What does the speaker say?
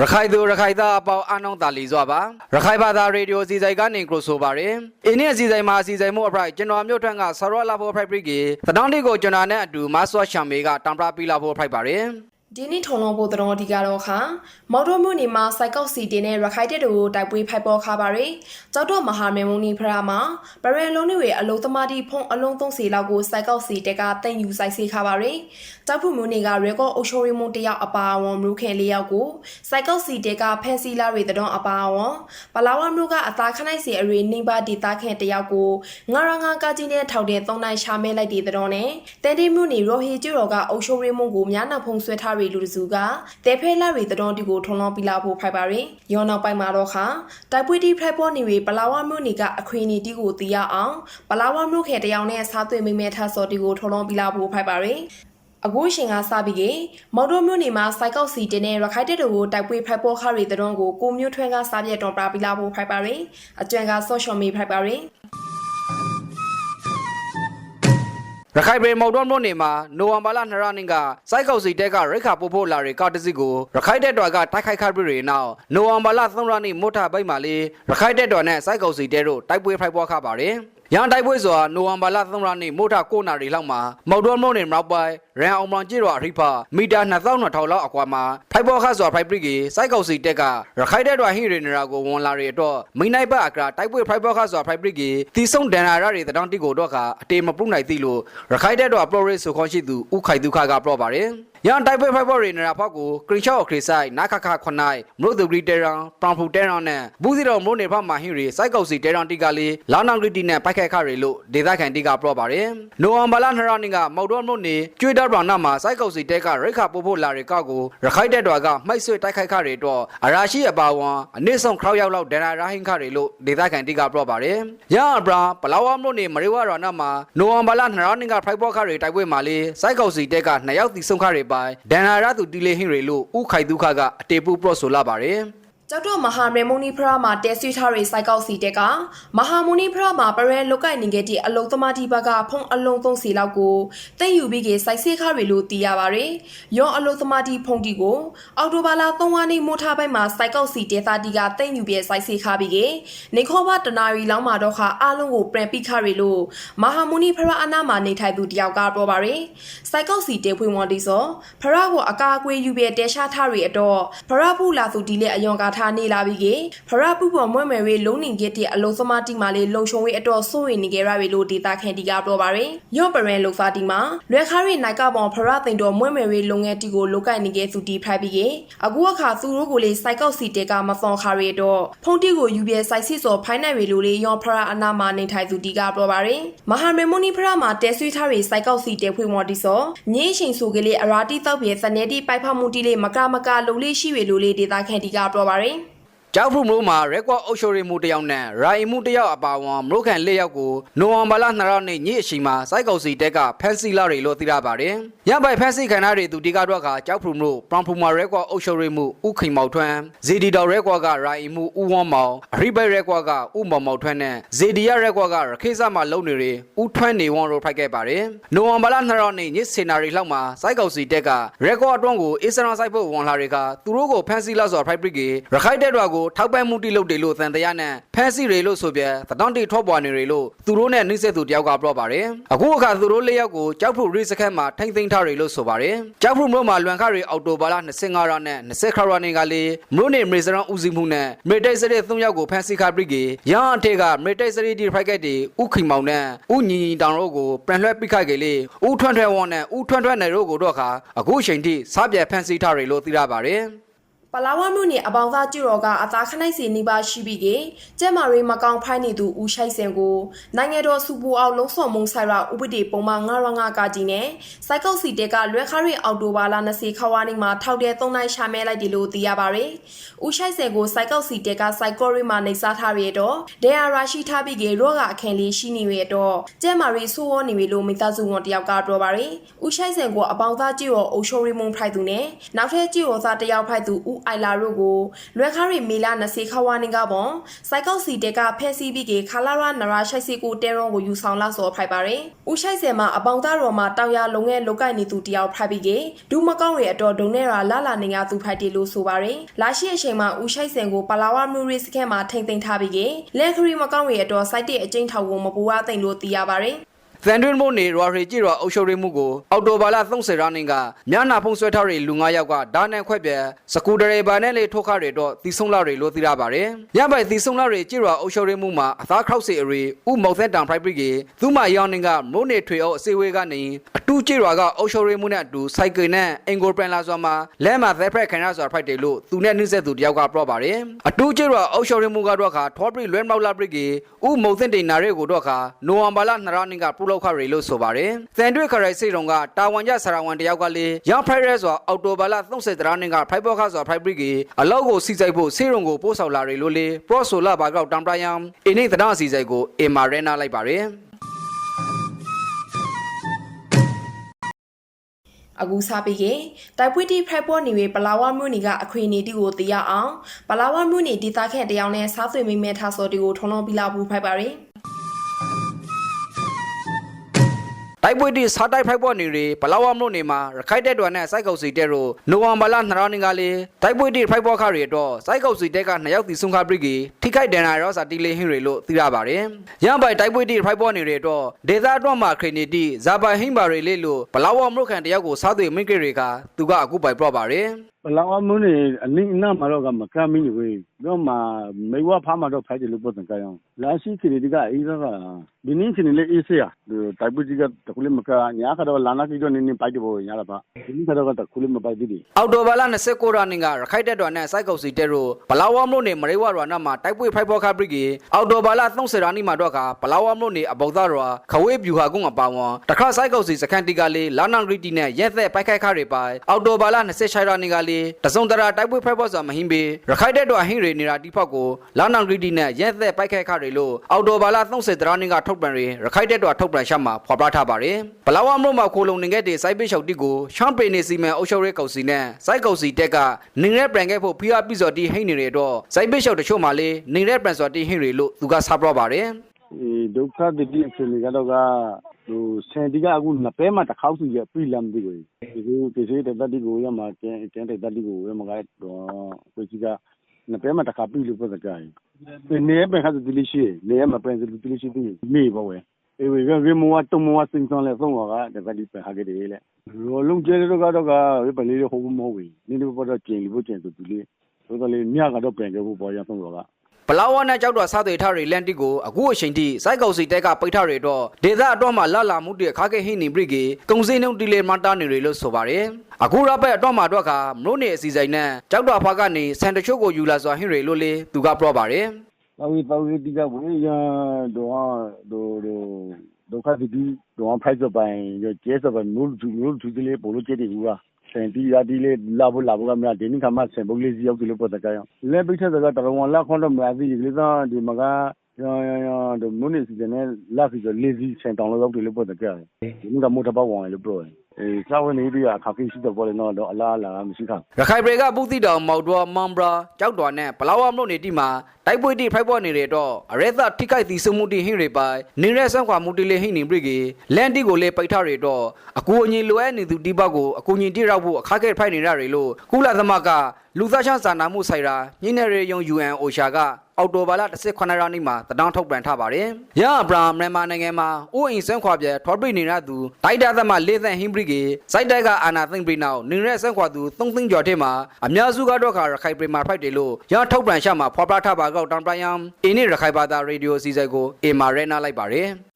ရခိုင်သူရခိုင်သားအပေါင်းအနှောင်းတာလီစွာပါရခိုင်ဘာသာရေဒီယိုစီဆိုင်ကနေကရိုဆိုပါတယ်အင်းရဲ့စီဆိုင်မှာစီဆိုင်မှုအပရိုက်ကျွန်တော်မြို့ထွန်းကဆရောလာဖို့ဖရိုက်ပရိကေတတောင်းတီကိုကျွန်တော်နဲ့အတူမဆွာရှမ်မေကတမ်ပရာပီလာဖို့ဖရိုက်ပါတယ် ဒီနေ့ထုံလုံးဖို့တတော်ဒီကတော့ခါမော်တော်မြို့နေမှာစိုက်ကောက်စီတင်တဲ့ရခိုင်တက်တို့တိုက်ပွဲဖိုက်ပေါ်ခါပါရယ်ကြောက်တော့မဟာမေမုန်နီဖရာမှာပရန်လုံးတွေအလုံးသမားတီဖုံအလုံးသုံးစီလောက်ကိုစိုက်ကောက်စီတက်ကတင်ယူစိုက်စီခါပါရယ်ကြောက်ဖို့မြို့နေကရေကော့အိုရှိုရီမွန်တယောက်အပါအဝင်မူခင်လေးယောက်ကိုစိုက်ကောက်စီတက်ကဖန်စီလာတွေတတော်အပါအဝင်ပလာဝါမြို့ကအသားခနိုင်စီအရေနေပါဒီသားခင်တယောက်ကိုငါရငါကကြီးနဲ့ထောက်တဲ့သုံးနိုင်ရှာမဲလိုက်တဲ့တတော်နဲ့တန်တီမြို့နေရိုဟီကျူတော်ကအိုရှိုရီမွန်ကိုများနာဖုံဆွဲထားရီလူတစုကတဲဖဲလာရီတတော်တီကိုထုံလောင်းပြလာဖို့ဖိုက်ပါရယ်ရောနောက်ပိုင်းမှာတော့ခါတိုက်ပွဲတီဖိုက်ပေါ်နေရီပလာဝါမြို့နေကအခွေနေတီကိုတီးရအောင်ပလာဝါမြို့ခေတယောက်နဲ့စားသွေးမိမဲထဆော်တီကိုထုံလောင်းပြလာဖို့ဖိုက်ပါရယ်အခုရှင်ကစပြီးကေမော်တော်မြို့နေမှာစိုက်ကောက်စီတင်တဲ့ရခိုင်တက်တို့ကိုတိုက်ပွဲဖိုက်ပေါ်ခရီတတော်ကိုကိုမျိုးထွန်းကစားပြက်တော်ပရာပြလာဖို့ဖိုက်ပါရယ်အကျွမ်းကဆော့ရှော်မီဖိုက်ပါရယ် ရခိုင်ပြည်မော်တော်မြို့နေမှာနိုဝင်ဘာလ2ရက်နေ့ကစိုက်ကောက်စီတဲကရိခါပို့ဖို့လာတဲ့ကားတစ်စီးကိုရခိုင်တက်တော်ကတိုက်ခိုက်ခတ်ပြီးတဲ့နောက်နိုဝင်ဘာလ3ရက်နေ့မို့ထဘိတ်မှာလေရခိုင်တက်တော်နဲ့စိုက်ကောက်စီတဲတို့တိုက်ပွဲဖိုက်ပွားခပါတယ် ရန်တိုက်ပွဲဆိုတာနိုဝင်ဘာလ3ရက်နေ့မို့ထ9နာရီလောက်မှာမော်တော်မြို့နယ်မြောက်ပိုင်းရန်အောင်မောင်ကြီးတော်အရိဖမီတာ2200လောက်အကွာမှာဖိုက်ပွားခဆိုတာဖိုက်ပရိကေစိုက်ကောက်စီတက်ကရခိုင်တက်တော်ဟိရနေရာကိုဝန်လာတဲ့အတွက်မိနိုင်ဘအကရာတိုက်ပွဲဖိုက်ပွားခဆိုတာဖိုက်ပရိကေတီဆုံဒန်နာရတွေတောင်တိကိုတော့ကအတေမပရုနိုင်သိလို့ရခိုင်တက်တော်ပရိုရေးဆိုခွန်ရှိသူဥခိုင်ဒုခကပြောပါတယ် ရန်တိုက်ပွဲဖိုက်ပေါ်ရီနရာဖောက်ကိုကရင်ချော့ခရစ်ဆိုင်နာခခခွန်နိုင်မလို့သူဂရီတဲရန်ပရန်ဖူတဲရန်နဲ့ဘူးစီတော်မလို့နေဖောက်မာဟင်ရီစိုက်ကောက်စီတဲရန်တီကလေးလာနောင်ဂရီတီနဲ့ပိုက်ခိုက်ခရီလို့ဒေသခံတီကပြောပါတယ်နိုဝမ်ဘာလ2ရက်နေ့ကမော်တော်မလို့နေကျွေးတော်ဘရန်နာမှာစိုက်ကောက်စီတဲကရိခါပို့ဖို့လာတဲ့ကောက်ကိုရခိုင်တက်တော်ကမှိတ်ဆွေတိုက်ခိုက်ခရီတော့အရာရှိအပါဝန်အနည်းဆုံးခရောက်ရောက်လောက်ဒန်နာရာဟင်ခရီလို့ဒေသခံတီကပြောပါတယ်ရန်အဘရာပလာဝမလို့နေမရေဝရနာမှာနိုဝမ်ဘာလ2ရက်နေ့ကဖိုက်ပေါ်ခရီတိုက်ပွဲမှာလေးစိုက်ကောက်စီတဲက2ယောက်တီဆုံးခရီပိုင်ဒန်နာရာသူတီလေဟင်ရီလို့ဥခိုင်ဒုခကအတေပူပရော့ဆိုလာပါတယ် ကျောက်တော့မဟာမေမုန်နီဖရာမှာတဲဆွေထားရေးစိုက်ကောက်စီတက်ကမဟာမုန်နီဖရာမှာပရဲလုတ်ကိုက်နေခဲ့တဲ့အလုံးသမားတီဘကဖုံအလုံးသုံးစီလောက်ကိုတိတ်ယူပြီးကစိုက်ဆေးခါတွေလို့တီးရပါတယ်။ရောအလုံးသမားတီဖုံတီကိုအော်တိုဘာလာ3ဝါနေမိုးထားပိုင်းမှာစိုက်ကောက်စီတဲသားတီကတိတ်ယူပြီးစိုက်ဆေးခါပြီးကနေခေါ်ဘတနာရီလောက်မှာတော့ခါအားလုံးကိုပြန်ပိခါတွေလို့မဟာမုန်နီဖရာအနာမှာနေထိုင်သူတယောက်ကပြောပါတယ်။စိုက်ကောက်စီတဲဖွင့်ဝွန်တီစောဖရာကိုအကာအကွေယူပြီးတဲရှားထားတွေအတော့ဖရာဖူလာသူဒီလေအယွန်ကထားနေလာပြီးကေဖရပူပေါ်မွဲ့မယ်ရေးလုံးနေခဲ့တဲ့အလုံးသမားတီမာလေးလုံရှုံရေးအတော့စိုးရိမ်နေကြရပြီလို့ဒေတာခန်တီကပြောပါရယ်ရော့ပရန်လုံဖာတီမှာလွယ်ခါရီနိုင်ကပေါ်ဖရသိန်တော်မွဲ့မယ်ရေးလုံငယ်တီကိုလုကိုက်နေခဲ့သူတီဖိုက်ပြီးကေအခုအခါသူတို့ကိုလေစိုက်ကောက်စီတဲကမဖော်ခါရီတော့ဖုန်တီကိုယူပြဲစိုက်စစ်စော်ဖိုင်းနိုင်ရီလိုလေးရော့ဖရအနာမှာနေထိုင်သူတီကပြောပါရယ်မဟာမေမွန်နီဖရမှာတဲဆွေးထားရီစိုက်ကောက်စီတဲဖွေမော်တီစောညင်းရှင်ဆိုကလေးအရာတီတောက်ပြေစနေတီပိုက်ဖမှုတီလေးမကမကလုံလေးရှိရလိုလေးဒေတာခန်တီကပြောပါရယ် ကျောက်ဖုမိုးမှာရက်ကွာအုပ်ချုပ်ရေးမှုတစ်ယောက်နဲ့ရာအီမှုတစ်ယောက်အပါအဝင်မလို့ခံလေးယောက်ကိုနိုဝင်ဘာလ2ရက်နေ့ညအချိန်မှာစိုက်ကောက်စီတက်ကဖန်စီလာတွေလို့သိရပါတယ်။ရပိုင်ဖန်စီခံရတဲ့သူဒီကတော့ကကျောက်ဖုမိုးပရန်ဖူမာရက်ကွာအုပ်ချုပ်ရေးမှုဥခိန်မောက်ထွန်းဇေဒီတော်ရက်ကွာကရာအီမှုဥဝန်းမောင်အရိဘက်ရက်ကွာကဥမောင်မောက်ထွန်းနဲ့ဇေဒီရရက်ကွာကရခေးစမှာလုံနေတွေဥထွန်းနေဝန်းတို့ဖိုက်ခဲ့ပါတယ်။နိုဝင်ဘာလ2ရက်နေ့ညစင်နာရီလောက်မှာစိုက်ကောက်စီတက်ကရက်ကွာအတွန်းကိုအစ္စရာစိုက်ဖို့ဝန်လာတွေကသူတို့ကိုဖန်စီလာဆိုဖိုက်ပရစ်ကေရခိုင်တက်တော်ကိုထောက်ပံ့မှုတိလုပ်တယ်လို့သံတရားနဲ့ဖန်စီတွေလို့ဆိုပြသတောင်းတီထော့ပွားနေတွေလို့သူတို့နဲ့နှိစက်သူတယောက်ကပြောပါတယ်အခုအခါသူတို့လေးယောက်ကိုကြောက်ဖို့ရိစခန်းမှာထိမ့်သိမ်းထားတယ်လို့ဆိုပါတယ်ကြောက်ဖို့မြို့မှာလွန်ခရီအော်တိုဘာလ25ရက်နဲ့20ခရက်နေ့ကလေးမြို့နေမေစရန်ဦးစီးမှုနဲ့မေတိတ်စရီ3ယောက်ကိုဖန်စီခပရစ်ကေရန်အထက်ကမေတိတ်စရီဒီဖိုက်ကက်တွေဥခိမောင်နဲ့ဥညီညီတောင်တို့ကိုပြန်လွှဲပိခိုက်ကေလေးဥထွန်းထွန်းဝန်းနဲ့ဥထွန်းထွန်းနယ်တို့ကိုတော့ခါအခုချိန်ထိစားပြဲဖန်စီထားတယ်လို့သိရပါတယ် ပလာဝမြို့နယ်အပေါင်းသားကျူတော်ကအသားခနိုင်စီနေပါရှိပြီးကကျဲမာရီမကောင်ဖိုင်းနေသူဦးရှိုက်စင်ကိုနိုင်ငံတော်စူပူအောင်လုံးစော်မုံဆိုင်ရာဥပဒေပုံမှန်905ကကြီးနဲ့စိုက်ကောက်စီတဲကလွဲခါရီအော်တိုဘာလာ20ခဝါနေမှာထောက်တဲ့3နိုင်ရှာမဲလိုက်တယ်လို့သိရပါဗျ။ဦးရှိုက်စင်ကိုစိုက်ကောက်စီတဲကစိုက်ကောရီမှာနေစားထားရတော့ဒေယာရာရှိထားပြီးကရော့ကအခန့်လေးရှိနေရတော့ကျဲမာရီဆိုးဝေါ်နေပြီလို့မိသားစုဝန်တယောက်ကပြောပါဗျ။ဦးရှိုက်စင်ကိုအပေါင်းသားကျူတော်အုပ်ရှိုးရီမုံဖိုက်သူနဲ့နောက်ထပ်ကျူတော်သားတယောက်ဖိုက်သူဦးအိုင်လာတို့ကိုလွယ်ခါရီမေလာနစီခဝါနင်ကပွန်စိုက်ကောက်စီတဲကဖဲစီပြီးကေခလာရနရာရှိုက်စီကိုတဲရွန်ကိုယူဆောင်လာစောဖိုက်ပါရင်ဦးရှိုက်ဆယ်မှာအပေါင်သားတော်မှာတောင်ရလုံငယ်လုတ်ကိုက်နေသူတယောက်ဖိုက်ပြီးကေဒူးမကောင်းရီအတော်ဒုံနဲ့ရာလာလာနေငါသူဖိုက်တယ်လို့ဆိုပါရင်လာရှိအချိန်မှာဦးရှိုက်ဆယ်ကိုပလာဝမြူရီစခဲမှာထိမ့်သိမ်းထားပြီးကေလက်ခရီမကောင်းရီအတော်စိုက်တဲ့အကျဉ်းထောက်ကိုမပူဝသိမ့်လို့သိရပါရင် သန်တွင်းမို့နေရွာရီကြည့်ရွာအုပ်ချုပ်ရေးမှုကိုအော်တိုဘာလ30ရာနင်ကမြနာဖုံဆွဲထားတဲ့လူ9ယောက်ကဒါနဲ့ခွက်ပြဲစကူဒရေဘာနဲ့လေထုတ်ခရတော့တီဆုံလာတွေလို့သိရပါတယ်။ညပိုင်တီဆုံလာတွေကြည့်ရွာအုပ်ချုပ်ရေးမှုမှာအသားခောက်စီအရီဥမောက်သက်တံဖရိုက်ပရီကသူမရောင်းနေကမိုးနေထွေအောင်အစီဝေးကနေအ တူကြည့်ရွာကအုပ်ချုပ်ရေးမှုနဲ့အတူစိုက်ကယ်နဲ့အင်ကိုပရန်လာစွာမှာလဲမှာသက်ဖရက်ခံရစွာဖိုက်တယ်လို့သူနဲ့နှိစက်သူတယောက်ကပြောပါတယ်။အတူကြည့်ရွာအုပ်ချုပ်ရေးမှုကတော့ခါထောပရီလွဲမောက်လာပရီကဥမောက်သက်တင်နာရဲကိုတော့ခါနိုဝမ်ဘာလ2ရက်နေ့ကပူလောက်ခရလို့ဆိုပါတယ်။သန်တွေ့ခရိုင်စိတ်တုံကတာဝန်ကျဆရာဝန်တယောက်ကလေရောင်ဖရိုက်ရဲဆိုအော်တိုဘာလ30ရက်နေ့ကဖိုက်ဘောခါဆိုဖိုက်ပရီကအလောက်ကိုစီစိုက်ဖို့စေရုံကိုပို့ဆောင်လာတယ်လို့လေပရော့ဆိုလာဘာကောက်တမ်ပရယမ်အင်းနေတနာစီစိုက်ကိုအင်မာရဲနာလိုက်ပါတယ်။ အခုစားပြီးကေတိုက်ပွေးတီဖရိုက်ပေါ်နေဝေပလာဝမြို့နေကအခွေနေတီကိုသိရအောင်ပလာဝမြို့နေဒေသခန့်တယောက်နဲ့စားသွေမိမဲထားစော်တီကိုထုံလုံးပြလာဘူးဖိုက်ပါရင် တိုက်ပွဲတိစားတိုက်ဖိုက်ပေါ်နေရီဘလောဝမလို့နေမှာရခိုက်တဲ့တော်နဲ့စိုက်ကုတ်စီတဲ့တို့နိုဝမ်ဘာလ2ရက်နေ့ကလေးတိုက်ပွဲတိဖိုက်ပေါ်ခရီတော့စိုက်ကုတ်စီတဲ့က2ယောက်တီဆုံခပရိကီထိခိုက်ဒဏ်ရာရောစာတီလေးဟင်းရီလို့သိရပါတယ်။ရန်ပိုင်တိုက်ပွဲတိဖိုက်ပေါ်နေရီတော့ဒေသအတွင်းမှာခရီနီတီဇာပိုင်ဟင်းဘာရီလေးလို့ဘလောဝမလို့ခံတယောက်ကိုစားသွေမိတ်ကရီကသူကအခုပိုင်ပြပါတယ်။ ဘလောင်အမုန်းနေအနည်းအနားမှာတော့ကမကမ်းမင်းဝေးတော့မှမေဝဖားမှာတော့ဖိုက်တယ်လို့ပြောတဲ့ကြောင်လာရှိခရီဒီကအေးတော့ကဒီနင်းချင်လေအေးစရာတိုက်ပကြီးကတခုလေးမကညာကတော့လာနာကြီးတော့နင်းနင်းပိုက်တယ်ဘောညာလားပါဒီနင်းကတော့တခုလေးမပိုက်သေးတယ်အော်တိုဘာလ29ရက်နေ့ကရခိုက်တဲ့တော်နဲ့စိုက်ကုတ်စီတဲတို့ဘလာဝမလို့နေမရေဝရွာနာမှာတိုက်ပွဲဖိုက်ဖော်ခပရိကီအော်တိုဘာလ30ရက်နေ့မှာတော့ကဘလာဝမလို့နေအပေါသားရွာခဝေးပြူဟာကုန်းအပါဝန်တခါစိုက်ကုတ်စီစခန်းတီကလေးလာနန်ဂရီတီနဲ့ရက်သက်ပိုက်ခိုက်ခတွေပိုင်အော်တိုဘာလ26ရက်နေ့ကလေးတစုံတရာတိုက်ပွဲဖိုက်ဖော်စွာမဟင်းပေရခိုက်တဲ့တော်အဟင်းရီနေတာတိဖောက်ကိုလာနန်ဂရီတီနဲ့ရက်သက်ပိုက်ခိုက်ခတွေလို့အော်တိုဘာလ30ရက်နေ့ကထုတ်ပြန်ရီရခိုက်တဲ့တော်ထုတ်ပြန်ရှမှာဖော်ပြထားပါတယ်ဘလာဝမလို့မှာခိုလုံနေခဲ့တဲ့စိုက်ပိရှောက်တီကိုရှမ်းပေနေစီမံအုပ်ချုပ်ရေးကောင်စီနဲ့စိုက်ကောင်စီတက်ကနင်းရဲပရန်ခဲ့ဖို့ဖိအားပြီးစော်တီဟိတ်နေရတော့စိုက်ပိရှောက်တချို့မှာလေနင်းရဲပရန်စော်တီဟိတ်တွေလို့သူကစားပြပါတယ်ဒီဒုက္ခတတိအချိန်ကတော့ကဟိုစင်တီကအခုနပဲမှာတစ်ခေါက် စီရပြီလမ်းဒီကိုဒီကိုဒီစေတတတိကိုရမှာကျန်ကျန်တဲ့တတိကိုရမှာကတော့ကိုကြီးကနပဲမှာတစ်ခါပြီလို့ပြောတဲ့ကြောင်ဒီနေပဲခါဒီလိရှိနေမှာပန်စီဒီလိရှိဒီမေဘဝဲအေဝေကရေမောတမောစင်ဆောင်လေဆုံးကတကတိပဲဟာကြတယ်လေရောလုံးကျဲတော့ကတော့ကဝေပလေးဟိုမဟုတ်ဘူးနင်းတို့ကတော့ကျင်လို့ကျင်သူသူလေးဆိုတော့လေမြကတော့ပြန်ခဲ့ဖို့ပေါ်ရဆုံးတော့က ဘလာဝနဲ့ကြောက်တော်စားတွေထားတွေလန်တီကိုအခုအချိန်ထိစိုက်ကောင်စီတက်ကပိတ်ထားတွေတော့ဒေသအတွင်းမှာလာလာမှုတွေခါခဲ့ဟိနေပရိကေကုံစင်းနှုံတီလေမတာနေတွေလို့ဆိုပါတယ်အခုရပဲအတွင်းမှာတော့ခါမလို့နေအစီဆိုင်နဲ့ကြောက်တော်ဖားကနေစံတချို့ကိုယူလာစွာဟင်းတွေလို့လေသူကပြောပါတယ်တော့ဒီတော့ဒီကဝေးရတော့ဒိုဒိုဒုက္ခတိဒီတော့ဖိုက်စပိုင်ရကျဲစပိုင်မူလူမူလူသူလေးပိုလို့ကျဲတယ်ကူ ကစင်တီရာဒီလေးလာဖို့လာဖို့ကမြဒီနေ့ခါမှစင်ပုတ်လေးစီရောက်တယ်လို့ပြောတဲ့ကြောင်လဲပိတ်ချက်စကတရဝန်လာခွန်တော့မြာစီလေးတော့ဒီမက ရရရဒမုန်နေစီတဲ့လာစီလေးစီစင်တောင်လို့ရောက်တယ်လို့ပြောတဲ့ကြောင်ဒီနေ့ကမို့တပောက်ဝင်လို့ပြောတယ်အေးစာဝင်နေပြီးအခါကိရှိတော့ပေါ်နေတော့အလားအလားမရှိခါရခိုင်ပြည်ကပုသိတောင်မောက်တော်မမ်ဘရာကြောက်တော်နဲ့ဘလာဝမလို့နေတိမှာတိုက်ပွဲတိဖိုက်ပေါ်နေရတော့အရဲသထိခိုက်သီစုမှုတိဟင်းတွေပိုင်နင်းရဲဆန်းခွာမှုတိလေးဟင်းနေပြီကေလန်တီကိုလေပိတ်ထားရတော့အကူအညီလိုအပ်နေသူတိပောက်ကိုအကူအညီတိရောက်ဖို့အခက်ခဲဖိုက်နေရတယ်လို့ကုလသမဂ္ဂလူသားချင်းစာနာမှုဆိုင်ရာညနေရေယုံ UN အိုရှာက အော်တိုဘာလ18ရက်နေ့မှာတဒေါင်းထုတ်ပြန်ထားပါတယ်။ရအဗရာမြန်မာနိုင်ငံမှာအိုးအိမ်ဆန်းခွာပြဲထော်ပိနေရသူတိုက်တာသမလေးသန့်ဟင်းပရိကေစိုက်တိုက်ကအာနာသိမ့်ပြီးနောက်နင်းရဲဆန်းခွာသူ3သိန်းကျော်ထဲမှာအများစုကတော့ခါရခိုင်ပြည်မှာဖိုက်တယ်လို့ရထုတ်ပြန်ရှာမှာဖော်ပြထားပါကောက်တန်ပရယမ်အင်းနေရခိုင်ဘာသာရေဒီယိုစီစဉ်ကိုအေမာရဲနာလိုက်ပါတယ်။